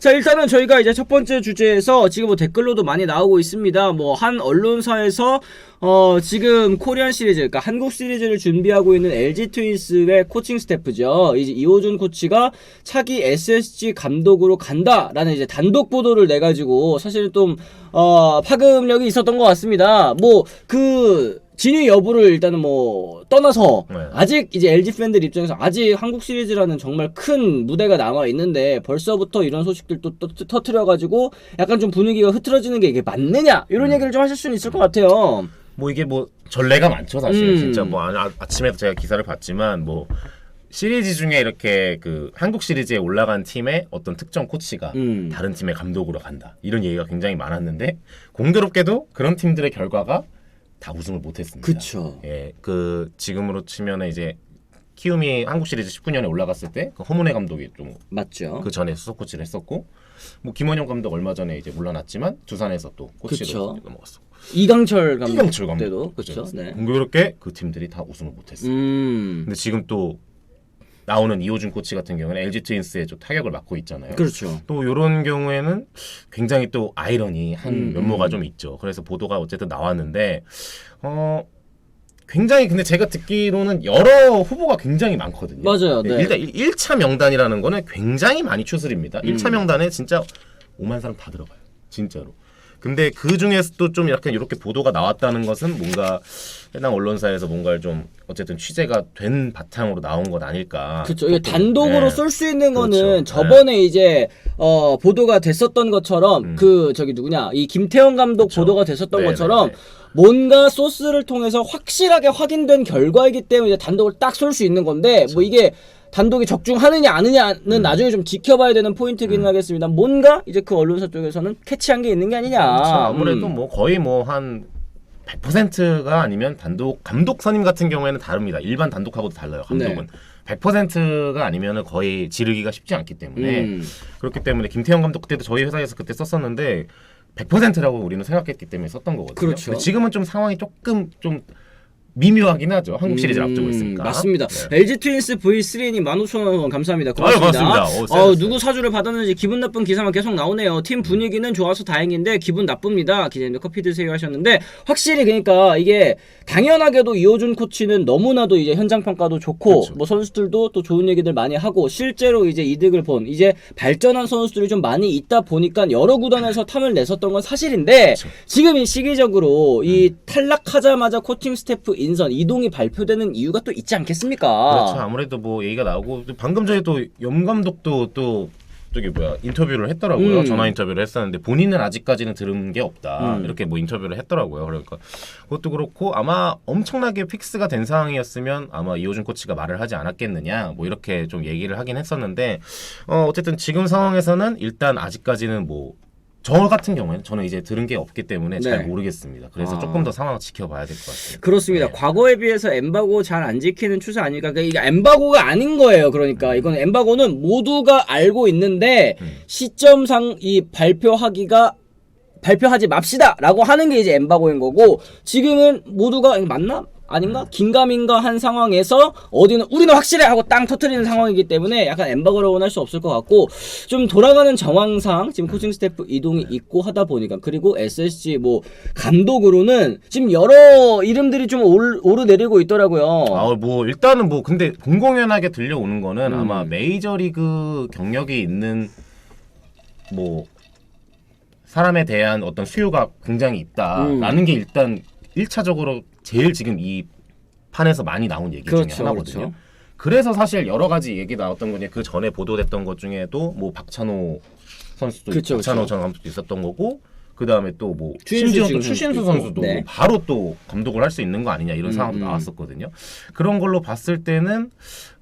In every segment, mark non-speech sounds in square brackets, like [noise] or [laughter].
자 일단은 저희가 이제 첫 번째 주제에서 지금 뭐 댓글로도 많이 나오고 있습니다. 뭐 한 언론사에서 어 지금 코리안 시리즈, 그러니까 한국 시리즈를 준비하고 있는 LG 트윈스의 코칭 스태프죠. 이제 이호준 코치가 차기 SSG 감독으로 간다라는 이제 단독 보도를 내 가지고 사실 좀 어 파급력이 있었던 것 같습니다. 뭐 그 진위 여부를 일단은 뭐 떠나서 네. 아직 이제 LG 팬들 입장에서 아직 한국 시리즈라는 정말 큰 무대가 남아 있는데 벌써부터 이런 소식들도 또 터- 터트려 가지고 약간 좀 분위기가 흐트러지는 게 이게 맞느냐 이런 얘기를 좀 하실 수는 있을 것 같아요. 뭐 이게 뭐 전례가 많죠 사실 음. 진짜 뭐 아, 아침에도 제가 기사를 봤지만 뭐 시리즈 중에 이렇게 그 한국 시리즈에 올라간 팀의 어떤 특정 코치가 음. 다른 팀의 감독으로 간다 이런 얘기가 굉장히 많았는데 공교롭게도 그런 팀들의 결과가 다 우승을 못했습니다. 그쵸. 예, 그 지금으로 치면은 이제 키움이 한국 시리즈 19년에 올라갔을 때 그 허문회 감독이 좀 맞죠. 그 전에 수석 코치를 했었고 뭐 김원영 감독 얼마 전에 이제 물러났지만 두산에서 또 코치를. 넘어갔어. 이강철 감독 이강철 감독 때도 그렇죠. 네. 공교롭게 그 팀들이 다 우승을 못했어. 음. 근데 지금 또 나오는 이호준 코치 같은 경우는 LG 트윈스의 좀 타격을 맡고 있잖아요. 그렇죠. 또 이런 경우에는 굉장히 또 아이러니한 음, 면모가 음. 좀 있죠. 그래서 보도가 어쨌든 나왔는데 어 굉장히 근데 제가 듣기로는 여러 후보가 굉장히 많거든요. 맞아요, 네. 일단 1차 명단이라는 거는 굉장히 많이 추스립니다. 음. 1차 명단에 진짜 5만 사람 다 들어가요. 진짜로. 근데 그 중에서도 좀 약간 이렇게 보도가 나왔다는 것은 뭔가 해당 언론사에서 뭔가를 좀 어쨌든 취재가 된 바탕으로 나온 것 아닐까. 그렇죠. 이게. 단독으로 네. 쏠 수 있는 거는 그렇죠. 저번에 이제 어 보도가 됐었던 것처럼 음. 그 저기 누구냐 이 김태형 감독 그렇죠. 보도가 됐었던 네네네. 것처럼 뭔가 소스를 통해서 확실하게 확인된 결과이기 때문에 단독을 딱 쏠 수 있는 건데 뭐 이게 단독이 적중하느냐 아느냐는 음. 나중에 좀 지켜봐야 되는 포인트긴 하겠습니다. 뭔가 이제 그 언론사 쪽에서는 캐치한 게 있는 게 아니냐. 그렇죠. 아무래도 음. 뭐 거의 뭐한 100%가 아니면 단독 감독 선임 같은 경우에는 다릅니다. 일반 단독하고도 달라요. 감독은 네. 100%가 아니면은 거의 지르기가 쉽지 않기 때문에 음. 그렇기 때문에 김태형 감독 그때도 저희 회사에서 그때 썼었는데 100%라고 우리는 생각했기 때문에 썼던 거거든요. 그렇죠. 지금은 좀 상황이 조금 좀 미묘하긴 하죠. 한국 시리즈를 음, 앞두고 있으니까. 맞습니다. 네. LG 트윈스 V3님 15,000원 감사합니다. 고맙습니다. 아유, 고맙습니다. 오, 어, 누구 사주를 받았는지 기분 나쁜 기사만 계속 나오네요. 팀 분위기는 좋아서 다행인데 기분 나쁩니다. 기자님도 커피 드세요 하셨는데 확실히 그러니까 이게 당연하게도 이호준 코치는 너무나도 이제 현장 평가도 좋고 그렇죠. 뭐 선수들도 또 좋은 얘기들 많이 하고 실제로 이제 이득을 본 이제 발전한 선수들이 좀 많이 있다 보니까 여러 구단에서 탐을 냈었던 건 사실인데 그렇죠. 지금 이 시기적으로 이 음. 탈락하자마자 코칭 스태프 인선 이동이 발표되는 이유가 또 있지 않겠습니까? 그렇죠. 아무래도 뭐 얘기가 나오고 또 방금 전에 또염 감독도 또 저기 뭐야 인터뷰를 했더라고요. 음. 전화 인터뷰를 했었는데 본인은 아직까지는 들은 게 없다. 음. 이렇게 뭐 인터뷰를 했더라고요. 그러니까 그것도 그렇고 아마 엄청나게 픽스가 된 상황이었으면 아마 이호준 코치가 말을 하지 않았겠느냐. 뭐 이렇게 좀 얘기를 하긴 했었는데 어 어쨌든 지금 상황에서는 일단 아직까지는 뭐 저 같은 경우에는 저는 이제 들은 게 없기 때문에 잘 네. 모르겠습니다. 그래서 아. 조금 더 상황을 지켜봐야 될 것 같습니다. 그렇습니다. 네. 과거에 비해서 엠바고 잘 안 지키는 추세 아닐까? 그러니까 이게 엠바고가 아닌 거예요. 그러니까 이건 엠바고는 모두가 알고 있는데 음. 시점상 이 발표하기가 발표하지 맙시다라고 하는 게 이제 엠바고인 거고 지금은 모두가 맞나? 아닌가? 긴가민가 한 상황에서 어디는 우리는 확실해 하고 땅 터트리는 상황이기 때문에 약간 엠바고라고는 할 수 없을 것 같고 좀 돌아가는 정황상 지금 코칭 스태프 이동이 있고 하다 보니까 그리고 SSG 뭐 감독으로는 지금 여러 이름들이 좀 올- 오르내리고 있더라고요. 아, 뭐 일단은 뭐 근데 공공연하게 들려오는 거는 음. 아마 메이저리그 경력이 있는 뭐 사람에 대한 어떤 수요가 굉장히 있다라는 음. 게 일단 1차적으로 제일 지금 이 판에서 많이 나온 얘기 중에 그렇죠, 하나거든요. 그렇죠. 그래서 사실 여러 가지 얘기 나왔던 거니 그 전에 보도됐던 것 중에도 뭐 박찬호 선수도 그쵸, 박찬호. 전 감독도 있었던 거고 그 다음에 또뭐 추신수 심지어 또 추신수 선수도 네. 바로 또 감독을 할 수 있는 거 아니냐 이런 음, 상황도 음. 나왔었거든요. 그런 걸로 봤을 때는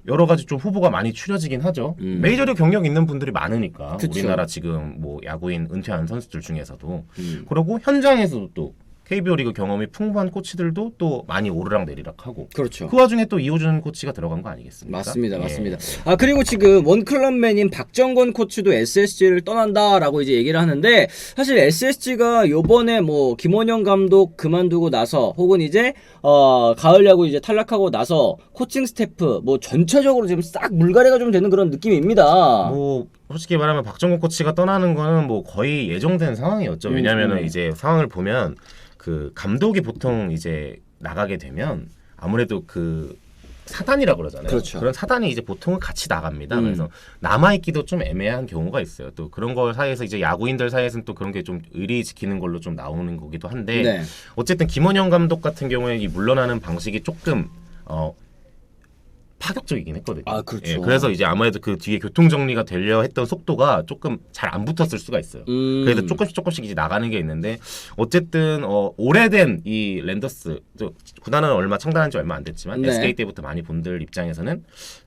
여러 가지 좀 후보가 많이 추려지긴 하죠. 음. 메이저리그 경력 있는 분들이 많으니까 그쵸. 우리나라 지금 뭐 야구인 은퇴한 선수들 중에서도 음. 그리고 현장에서도 또 KBO 리그 경험이 풍부한 코치들도 또 많이 오르락 내리락 하고 그렇죠. 그 와중에 또 이호준 코치가 들어간 거 아니겠습니까? 맞습니다, 예. 맞습니다. 아 그리고 지금 원클럽맨인 박정건 코치도 SSG를 떠난다라고 이제 얘기를 하는데 사실 SSG가 요번에 뭐 김원영 감독 그만두고 나서 혹은 이제 어 가을 야구 이제 탈락하고 나서 코칭 스태프 뭐 전체적으로 지금 싹 물갈이가 좀 되는 그런 느낌입니다. 뭐 솔직히 말하면 박정국 코치가 떠나는 거는 뭐 거의 예정된 상황이었죠. 음, 왜냐하면은 음. 이제 상황을 보면 그 감독이 보통 이제 나가게 되면 아무래도 그 사단이라고 그러잖아요. 그렇죠. 런 사단이 이제 보통은 같이 나갑니다. 음. 그래서 남아 있기도 좀 애매한 경우가 있어요. 또 그런 거 사이에서 이제 야구인들 사이에서는 또 그런 게 좀 의리 지키는 걸로 좀 나오는 거기도 한데 네. 어쨌든 김원영 감독 같은 경우에 이 물러나는 방식이 조금 어 파격적이긴 했거든요. 아, 그렇죠. 예, 그래서 이제 아무래도 그 뒤에 교통 정리가 되려 했던 속도가 조금 잘 안 붙었을 수가 있어요. 음. 그래서 조금씩 조금씩 이제 나가는 게 있는데 어쨌든 어, 오래된 이 랜더스 저, 구단은 얼마 창단한 지 얼마 안 됐지만 네. SK 때부터 많이 본들 입장에서는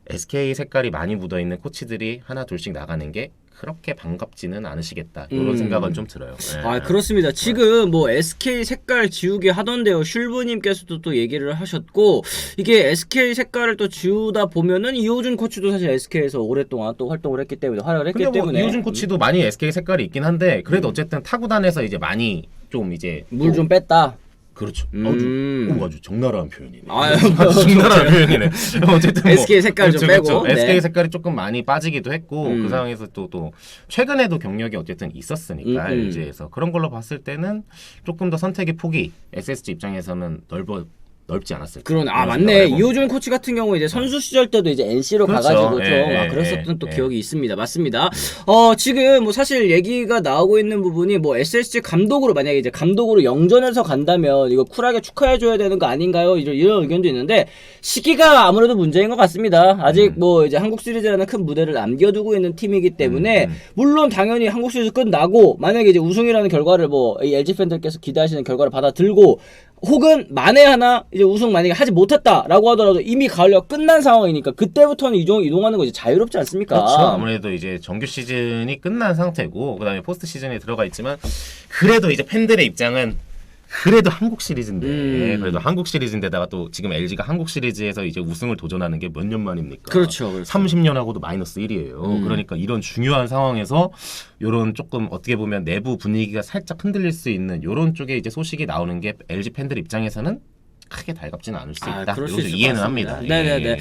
SK 색깔이 많이 묻어 있는 코치들이 하나 둘씩 나가는 게 그렇게 반갑지는 않으시겠다 이런 음. 생각은 좀 들어요. 예. 아 그렇습니다. 지금 뭐 SK 색깔 지우개 하던데요. 슐브님께서도 또 얘기를 하셨고 이게 SK 색깔을 또 지우다 보면은 이호준 코치도 사실 SK에서 오랫동안 또 활동을 했기 때문에 활약을 했기 뭐 때문에 이호준 코치도 많이 SK 색깔이 있긴 한데 그래도 어쨌든 타구단에서 이제 많이 좀 이제 물 좀 뺐다. 그렇죠. 음. 아주, 오, 아주 적나라한 표현이네. 아유, [laughs] 아주 적나라한 표현이네. [laughs] 어쨌든 뭐, SK 색깔 좀 그렇죠, 빼고, 그렇죠. 네. SK 색깔이 조금 많이 빠지기도 했고 음. 그 상황에서 또 또 최근에도 경력이 어쨌든 있었으니까 음, 음. LG에서 그런 걸로 봤을 때는 조금 더 선택의 폭이 SSG 입장에서는 넓어 넓지 않았을까. 그런 아 맞네. 이호준 코치 같은 경우 이제 선수 시절 때도 이제 NC로 그렇죠. 가가지고 예, 좀 예, 아, 그랬었던 예, 또 예. 기억이 있습니다 맞습니다 어 지금 뭐 사실 얘기가 나오고 있는 부분이 뭐 SSG 감독으로 만약에 이제 감독으로 영전해서 간다면 이거 쿨하게 축하해 줘야 되는 거 아닌가요 이런, 이런 의견도 있는데 시기가 아무래도 문제인 것 같습니다 아직 음. 뭐 이제 한국 시리즈라는 큰 무대를 남겨두고 있는 팀이기 때문에 음, 음. 물론 당연히 한국 시리즈 끝나고 만약에 이제 우승이라는 결과를 뭐이 LG 팬들께서 기대하시는 결과를 받아들고 혹은 만에 하나 이제 우승 만약에 하지 못했다라고 하더라도 이미 가을려 끝난 상황이니까 그때부터는 이동 이동하는 거 이제 자유롭지 않습니까? 그렇죠. 아무래도 이제 정규 시즌이 끝난 상태고 그다음에 포스트 시즌에 들어가 있지만 그래도 이제 팬들의 입장은 그래도 한국 시리즈인데 음. 그래도 한국 시리즈인데다가 또 지금 LG가 한국 시리즈에서 이제 우승을 도전하는 게 몇 년 만입니까? 그렇죠. 그렇죠. 30년 하고도 마이너스 1이에요. 음. 그러니까 이런 중요한 상황에서 요런 조금 어떻게 보면 내부 분위기가 살짝 흔들릴 수 있는 요런 쪽에 이제 소식이 나오는 게 LG 팬들 입장에서는 크게 달갑지는 않을 수 아, 있다. 그럴 수 이것도 있을 것 이해는 같습니다. 합니다. 네네네. 예.